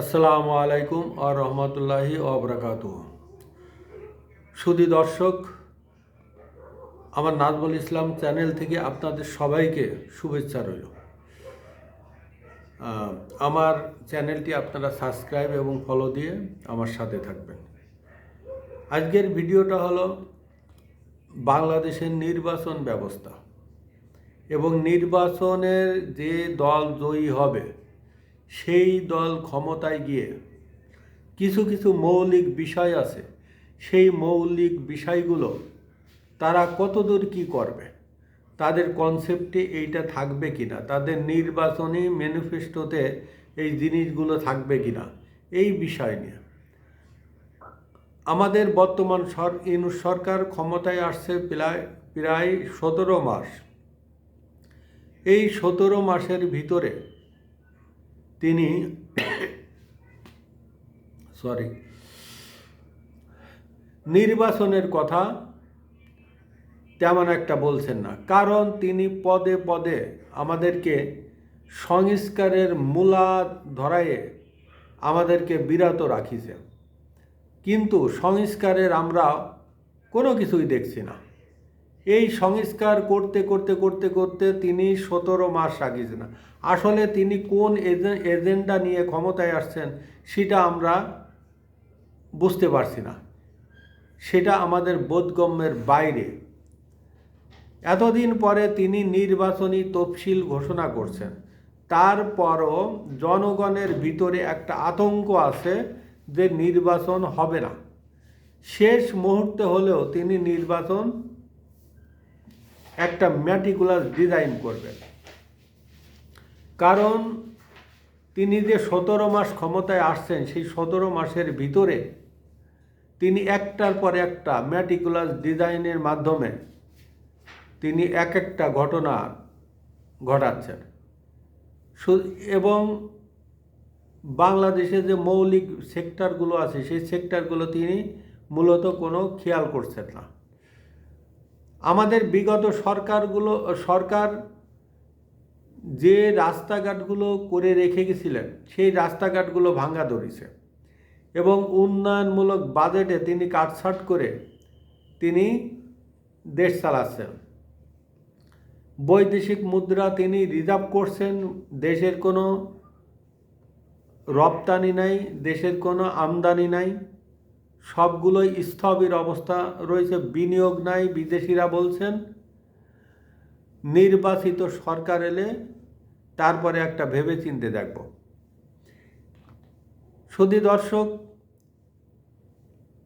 আসসালামু আলাইকুম আর রহমতুল্লাহি অবরাকাত সুদী দর্শক, আমার নাজমুল ইসলাম চ্যানেল থেকে আপনাদের সবাইকে শুভেচ্ছা রইল। আমার চ্যানেলটি আপনারা সাবস্ক্রাইব এবং ফলো দিয়ে আমার সাথে থাকবেন। আজকের ভিডিওটা হলো বাংলাদেশের নির্বাচন ব্যবস্থা এবং নির্বাচনের যে দল জয়ী হবে সেই দল ক্ষমতায় গিয়ে কিছু কিছু মৌলিক বিষয় আছে। সেই মৌলিক বিষয়গুলো তারা কতদূর কি করবে? তাদের কনসেপ্টে এইটা থাকবে কিনা? তাদের নির্বাচনী ম্যানিফেস্টোতে এই জিনিসগুলো থাকবে কি না এই বিষয় নিয়ে। আমাদের বর্তমান সর, ইনু সরকার ক্ষমতায় আসছে প্রায় প্রায় সতেরো মাস। এই সতেরো মাসের ভিতরে তিনি সরি নির্বাচনের কথা তেমন একটা বলছেন না। কারণ তিনি পদে পদে আমাদেরকে সংস্কারের মূলা ধরায়ে আমাদেরকে বিরত রাখিছে কিন্তু সংস্কারের আমরা কোনো কিছুই দেখছি না। এই সংস্কার করতে করতে করতে করতে তিনি সতেরো মাস রাখিয়েছেন আসলে তিনি কোন এজে- এজেন্ডা নিয়ে ক্ষমতায় আসছেন সেটা আমরা বুঝতে পারছি না। সেটা আমাদের বোধগম্যের বাইরে। এতদিন পরে তিনি নির্বাচনী তফসিল ঘোষণা করছেন। তারপরও জনগণের ভিতরে একটা আতঙ্ক আছে যে নির্বাচন হবে না। শেষ মুহূর্তে হলেও তিনি নির্বাচন একটা ম্যাটিকুলাস ডিজাইন করবেন। কারণ তিনি যে সতেরো মাস ক্ষমতায় আসছেন, সেই সতেরো মাসের ভিতরে তিনি একটার পর একটা ম্যাটিকুলাস ডিজাইনের মাধ্যমে তিনি এক একটা ঘটনা ঘটাচ্ছেন। এবং বাংলাদেশে যে মৌলিক সেক্টরগুলো আছে, সেই সেক্টরগুলো তিনি মূলত কোনো খেয়াল করছেন না। আমাদের বিগত সরকারগুলো, সরকার যে রাস্তাঘাটগুলো করে রেখে গেছিলেন, সেই রাস্তাঘাটগুলো ভাঙ্গা ধরেছে। এবং উন্নয়নমূলক বাজেটে তিনি কাটছাট করে তিনি দেশ চালাচ্ছেন। বৈদেশিক মুদ্রা তিনি রিজার্ভ করছেন, দেশের কোনো রপ্তানি নাই, দেশের কোনো আমদানি নাই। সবগুলোই স্থবির অবস্থা রয়েছে, বিনিয়োগ নাই, বিদেশিরা বলছেন। নির্বাচিত সরকার এলে তারপরে একটা ভেবে চিনতে দেখব। সুদী দর্শক,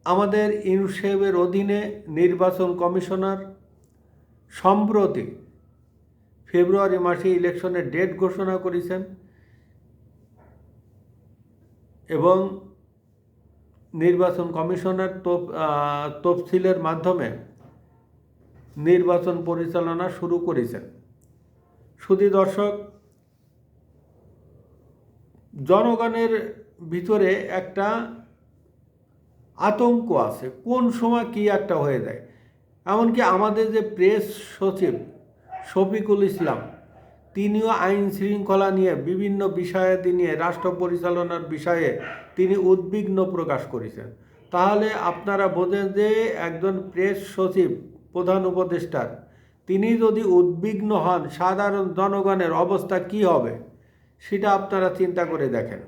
আমাদের ইউসেবের অধীনে নির্বাচন কমিশনার সম্প্রতি ফেব্রুয়ারি মাসে ইলেকশনের ডেট ঘোষণা করেছেন এবং নির্বাচন কমিশনের তফসিলের মাধ্যমে নির্বাচন পরিচালনা শুরু করেছেন। সুধী দর্শক, জনগণের ভিতরে একটা আতঙ্ক আছে, কোন সময় কি একটা হয়ে যায়। এমনকি আমাদের যে প্রেস সচিব শফিকুল ইসলাম, তিনিও আইন শৃঙ্খলা নিয়ে বিভিন্ন বিষয়াদি নিয়ে রাষ্ট্র পরিচালনার বিষয়ে তিনি উদ্বিগ্ন প্রকাশ করেছেন। তাহলে আপনারা বোঝেন যে একজন প্রেস সচিব, প্রধান উপদেষ্টার, তিনি যদি উদ্বিগ্ন হন সাধারণ জনগণের অবস্থা কি হবে, সেটা আপনারা চিন্তা করে দেখেন।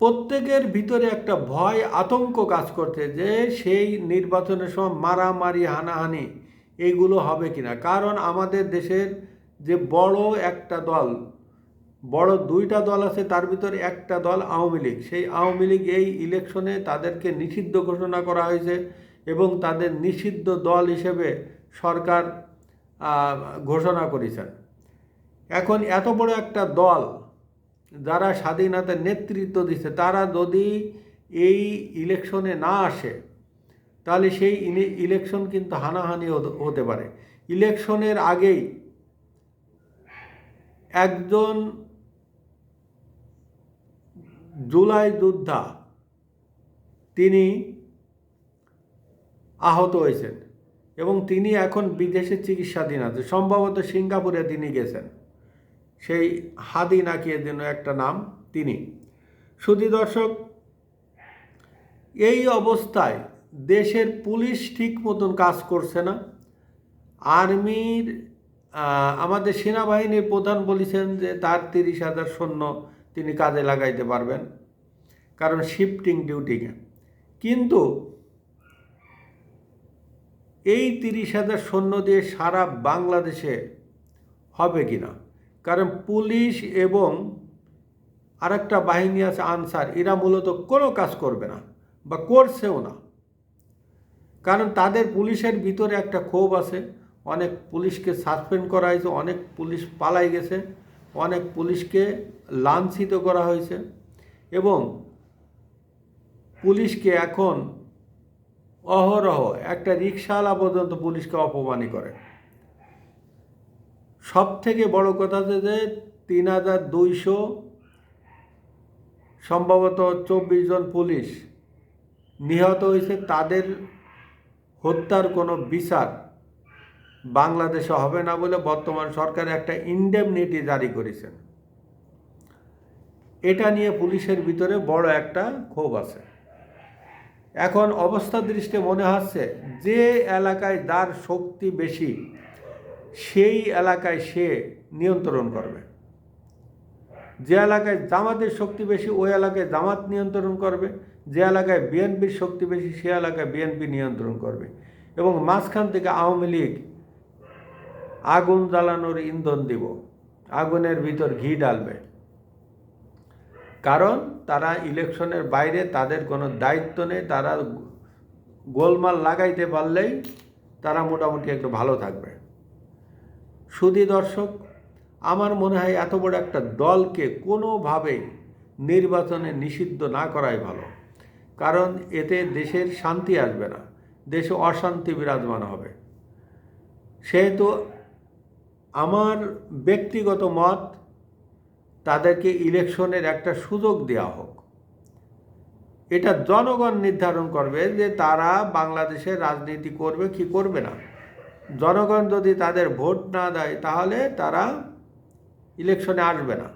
প্রত্যেকের ভিতরে একটা ভয়, আতঙ্ক কাজ করছে যে সেই নির্বাচনের সময় মারামারি, হানাহানি এইগুলো হবে কিনা। কারণ আমাদের দেশের যে বড় একটা দল বড় দুইটা দল আছে, তার ভিতরে একটা দল আওয়ামী লীগ। সেই আওয়ামী লীগ এই ইলেকশনে তাদেরকে নিষিদ্ধ ঘোষণা করা হয়েছে এবং তাদের নিষিদ্ধ দল হিসেবে সরকার ঘোষণা করেছেন। এখন এত বড় একটা দল যারা স্বাধীনতার নেতৃত্ব দিচ্ছে, তারা যদি এই ইলেকশনে না আসে, তাহলে সেই ইলেকশন কিন্তু হানাহানি হতে- পারে। ইলেকশনের আগেই একজন জুলাই যোদ্ধা তিনি আহত হয়েছেন এবং তিনি এখন বিদেশে চিকিৎসাধীন আছে সম্ভবত সিঙ্গাপুরে তিনি গেছেন। সেই হাদি নাকিয়ে দিন একটা নাম তিনি। শুধু দর্শক, এই অবস্থায় দেশের পুলিশ ঠিক মতন কাজ করছে না। আর্মির আমাদের সেনাবাহিনীর প্রধান বলেছেন যে তার তিরিশ হাজার সৈন্য তিনি কাজে লাগাইতে পারবেন। কারণ শিফটিং ডিউটিকে কিন্তু এই তিরিশ হাজার সৈন্য দিয়ে সারা বাংলাদেশে হবে কি না? কারণ পুলিশ এবং আরেকটা বাহিনী আছে আনসার, এরা মূলত কোনো কাজ করবে না বা করছেও না। কারণ তাদের পুলিশের ভিতরে একটা ক্ষোভ আছে, অনেক পুলিশকে সাসপেন্ড করা হয়েছে, অনেক পুলিশ পালাই গেছে। অনেক পুলিশকে লাঞ্ছিত করা হয়েছে এবং পুলিশকে এখন অহরহ একটা রিক্সাওয়ালা পর্যন্ত পুলিশকে অপমানই করে। সব থেকে বড় কথা হচ্ছে যে তিন হাজার দুইশো সম্ভবত চব্বিশ জন পুলিশ নিহত হয়েছে। তাদের হত্যার কোনো বিচার বাংলাদেশে হবে না বলে বর্তমান সরকার একটা ইন্ডেমনিটি জারি করেছেন। এটা নিয়ে পুলিশের ভিতরে বড় একটা ক্ষোভ আছে। এখন অবস্থা দৃষ্টে মনে হচ্ছে যে এলাকায় যার শক্তি বেশি, সেই এলাকায় সে নিয়ন্ত্রণ করবে। যে এলাকায় জামাতের শক্তি বেশি, ওই এলাকায় জামাত নিয়ন্ত্রণ করবে। যে এলাকায় বিএনপির শক্তি বেশি, সে এলাকায় বিএনপি নিয়ন্ত্রণ করবে। এবং মাঝখান থেকে আওয়ামী লীগ আগুন জ্বালানোর ইন্ধন দিব। আগুনের ভিতর ঘি ডালবে কারণ তারা ইলেকশনের বাইরে তাদের কোনো দায়িত্ব নেই, তারা গোলমাল লাগাইতে পারলেই তারা মোটামুটি একটু ভালো থাকবে। সুদী দর্শক, আমার মনে হয় এত বড় একটা দলকে কোনোভাবেই নির্বাচনে নিষিদ্ধ না করাই ভালো। কারণ এতে দেশের শান্তি আসবে না, দেশে অশান্তি বিরাজমান হবে। সেহেতু আমার ব্যক্তিগত মত, তাদেরকে ইলেকশনের একটা সুযোগ দেওয়া হোক। এটা জনগণ নির্ধারণ করবে যে তারা বাংলাদেশে রাজনীতি করবে কি করবে না। জনগণ যদি তাদের ভোট না দেয়, তাহলে তারা ইলেকশনে আসবে না।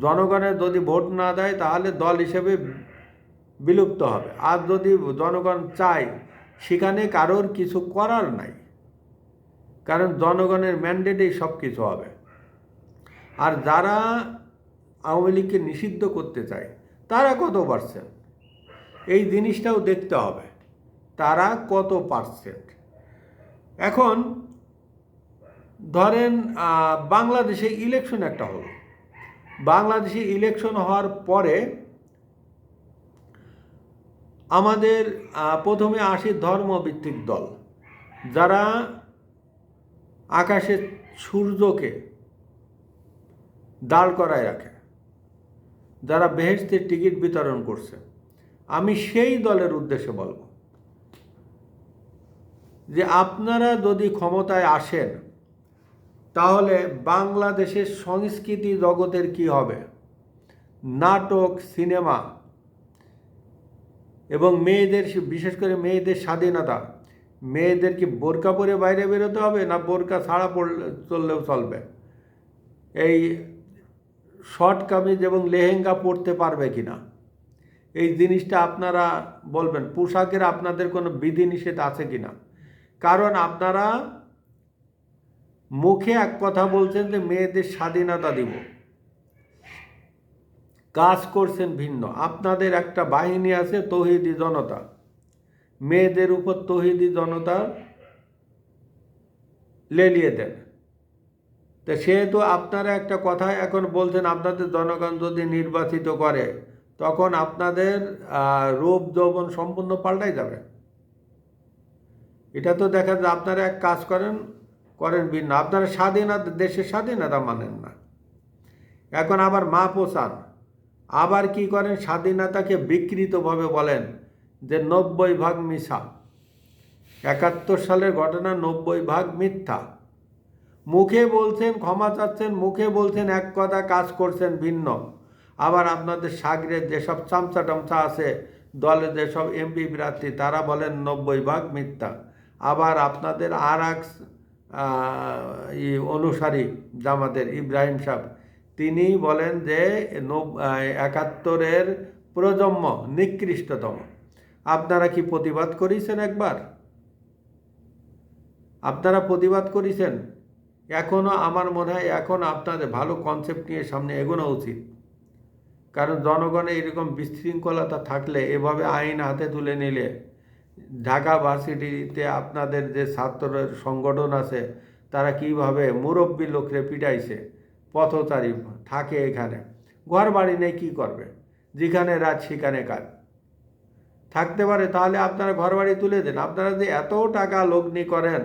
জনগণের যদি ভোট না দেয়, তাহলে দল হিসেবে বিলুপ্ত হবে। আর যদি জনগণ চায়, সেখানে কারোর কিছু করার নাই কারণ জনগণের ম্যান্ডেটেই সব কিছু হবে। আর যারা আওয়ামী লীগকে নিষিদ্ধ করতে চায়, তারা কত পার্সেন্ট এই জিনিসটাও দেখতে হবে। তারা কত পার্সেন্ট এখন ধরেন বাংলাদেশে ইলেকশন একটা হলো। বাংলাদেশে ইলেকশন হওয়ার পরে আমাদের প্রথমে আসে ধর্মভিত্তিক দল। যারা আকাশে সূর্যকে দাঁড় করায় রাখে। যারা বেহেস্তের টিকিট বিতরণ করছে। আমি সেই দলের উদ্দেশ্যে বলব যে আপনারা যদি ক্ষমতায় আসেন, তাহলে বাংলাদেশের সংস্কৃতি জগতের কি হবে? নাটক, সিনেমা এবং মেয়েদের, বিশেষ করে মেয়েদের স্বাধীনতা মেয়েদের কি বোরকা পরে বাইরে বেরোতে হবে না বোরকা ছাড়া পড়লে চললেও চলবে? এই শর্ট কামিজ এবং লেহেঙ্গা পরতে পারবে কি না এই জিনিসটা আপনারা বলবেন, পোশাকের আপনাদের কোনো বিধিনিষেধ আছে কি না কারণ আপনারা মুখে এক কথা বলছেন যে মেয়েদের স্বাধীনতা দিব। কাজ করছেন ভিন্ন। আপনাদের একটা বাহিনী আছে, তহিদি জনতা। মেয়েদের উপর তহিদি জনতা লেলিয়ে দেন। তো সেহেতু আপনারা একটা কথা এখন বলছেন, আপনাদের জনগণ যদি নির্বাচিত করে, তখন আপনাদের রূপ যৌবন সম্পূর্ণ পাল্টাই যাবে। এটা তো দেখা যায়, আপনারা এক কাজ করেন করেন ভিন্ন। আপনারা স্বাধীনতা, দেশের স্বাধীনতা মানেন না। এখন আবার মা পোষান। আবার কি করেন? স্বাধীনতাকে বিকৃতভাবে বলেন। যে নব্বই ভাগ মিশা। একাত্তর সালের ঘটনা নব্বই ভাগ মিথ্যা। মুখে বলছেন, ক্ষমা চাচ্ছেন, মুখে বলছেন, এক কথা কাজ করছেন ভিন্ন। আবার আপনাদের সাগরের যেসব চামচা টামচা আছে দলে যেসব এমপি প্রার্থী, তারা বলেন নব্বই ভাগ মিথ্যা। আবার আপনাদের আর এক অনুসারী জামাতের ইব্রাহিম সাহেব, তিনি বলেন যে একাত্তরের প্রজন্ম নিকৃষ্টতম। আপনারা কি প্রতিবাদ করেছেন একবার? আপনারা প্রতিবাদ করেছেন? এখনও আমার মনে হয় এখন আপনাদের ভালো কনসেপ্ট নিয়ে সামনে এগোনো উচিত। কারণ জনগণে এরকম বিশৃঙ্খলতা থাকলে, এভাবে আইন হাতে তুলে নিলে, ঢাকা ভার্সিটিতে আপনাদের যে ছাত্রের সংগঠন আছে, তারা কীভাবে মুরব্বী লোকরে পিটাইছে, পথচারী থাকে এখানে ঘর বাড়ি নেই কী করবে? যেখানে রাত, সেখানে কাজ। থাকতে পারে, তাহলে আপনারা ঘর বাড়ি তুলে দেন। আপনারা যে এত টাকা লগ্নি করেন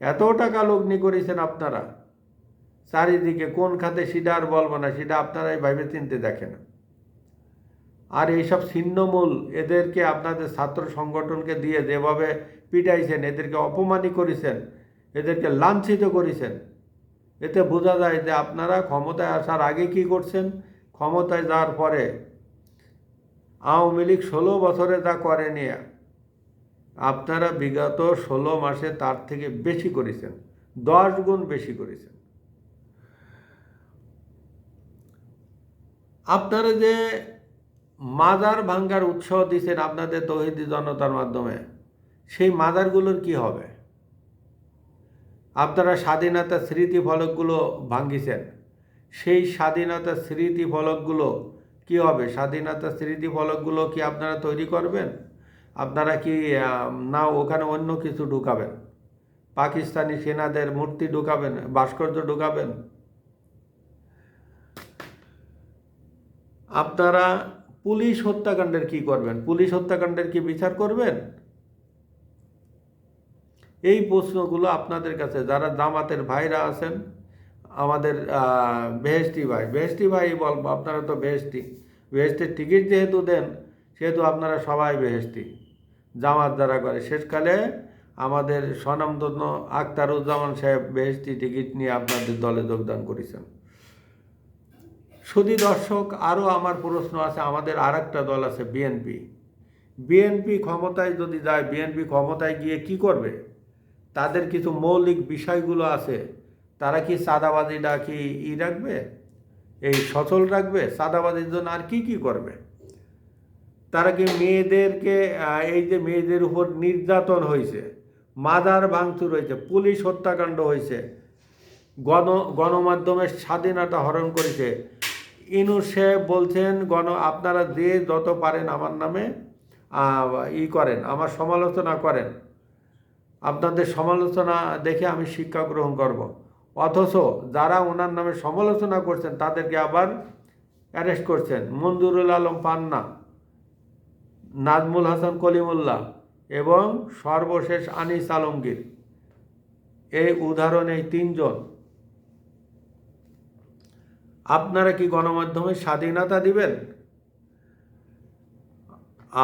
এত টাকা লগ্নি করেছেন আপনারা, চারিদিকে কোন খাতে সেটা আর বলব না, সেটা আপনারাই ভাবে চিনতে দেখেন। আর এইসব ছিন্নমূল, এদেরকে আপনাদের ছাত্র সংগঠনকে দিয়ে যেভাবে পিটাইছেন, এদেরকে অপমানই করেছেন, এদেরকে লাঞ্ছিত করেছেন, এতে বোঝা যায় যে আপনারা ক্ষমতায় আসার আগে কি করছেন, ক্ষমতায় যাওয়ার পরে আওয়ামী লীগ ষোলো বছরে যা করেনি। আপনারা বিগত ষোলো মাসে তার থেকে বেশি করেছেন, দশ গুণ বেশি করেছেন। আপনারা যে মাজার ভাঙ্গার উৎসাহ দিয়েছেন আপনাদের তহিদি জনতার মাধ্যমে, সেই মাজারগুলোর কি হবে? আপনারা স্বাধীনতার স্মৃতি ফলকগুলো ভাঙ্গিছেন, সেই স্বাধীনতার স্মৃতি ফলকগুলো কি হবে? স্বাধীনতার স্মৃতি ফলকগুলো কি আপনারা তৈরি করবেন? আপনারা কি না, ওখানে অন্য কিছু ঢুকাবেন? পাকিস্তানি সেনাদের মূর্তি ঢুকাবেন? ভাস্কর্য ঢুকাবেন? আপনারা পুলিশ হত্যাকাণ্ডের কি করবেন? পুলিশ হত্যাকাণ্ডের কি বিচার করবেন? এই প্রশ্নগুলো আপনাদের কাছে, যারা জামাতের ভাইরা আছেন আমাদের বেহেস্তি ভাই। বেহেস্তি ভাই বলব আপনারা তো বেহেস্তি বেহেস্তির টিকিট যেহেতু দেন, সেহেতু আপনারা সবাই বেহেস্তি জামাত যারা করে। শেষকালে আমাদের স্বনামধন্য আখতারুজ্জামান সাহেব বেহেস্তি টিকিট নিয়ে আপনাদের দলে যোগদান করেছেন। সুদী দর্শক আরও আমার প্রশ্ন আছে। আমাদের আর দল আছে বিএনপি। বিএনপি ক্ষমতায় যদি যায়, বিএনপি ক্ষমতায় গিয়ে কি করবে? তাদের কিছু মৌলিক বিষয়গুলো আছে। তারা কি সাদাবাজিটা কি ই রাখবে? এই সচল রাখবে? সাদাবাজির জন্য আর কি কি করবে? তারা কি মেয়েদেরকে এই যে মেয়েদের উপর নির্যাতন হয়েছে মাদার ভাঙচুর হয়েছে পুলিশ হত্যাকাণ্ড হয়েছে গণ গণমাধ্যমের স্বাধীনতা হরণ করেছে। ইনু সাহেব বলছেন, গণ, আপনারা যে যত পারেন আমার নামে ই করেন, আমার সমালোচনা করেন। আপনাদের সমালোচনা দেখে আমি শিক্ষা গ্রহণ করব। অথচ যারা ওনার নামে সমালোচনা করছেন, তাদেরকে আবার অ্যারেস্ট করছেন। মঞ্জুরুল আলম পান্না, নাজমুল হাসান কলিমুল্লাহ এবং সর্বশেষ আনিস আলমগীর। এই উদাহরণ তিনজন। আপনারা কি গণমাধ্যমে স্বাধীনতা দিবেন?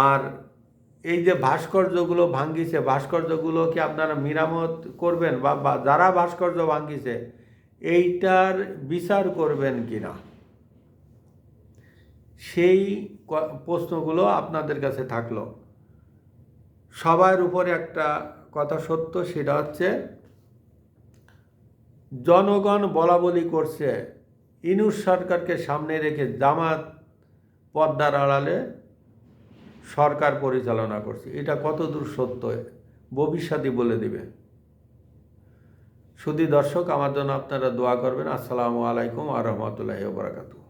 আর এই যে ভাস্কর্যগুলো ভাঙ্গিছে, ভাস্কর্যগুলো কি আপনারা মেরামত করবেন বা যারা ভাস্কর্য ভাঙ্গিছে, এইটার বিচার করবেন কি না সেই প্রশ্নগুলো আপনাদের কাছে থাকল। সবার উপরে একটা কথা সত্য, সেটা হচ্ছে, জনগণ বলা বলি করছে, ইনুস সরকারকে সামনে রেখে জামাত পদ্মার আড়ালে সরকার পরিচালনা করছে। এটা কতদূর সত্য? ভবিষ্যৎই বলে দিবে। শুধু দর্শক, আমার জন্য আপনারা দোয়া করবেন। আসসালামু আলাইকুম আ রহমতুল্লাহ বারাকাতু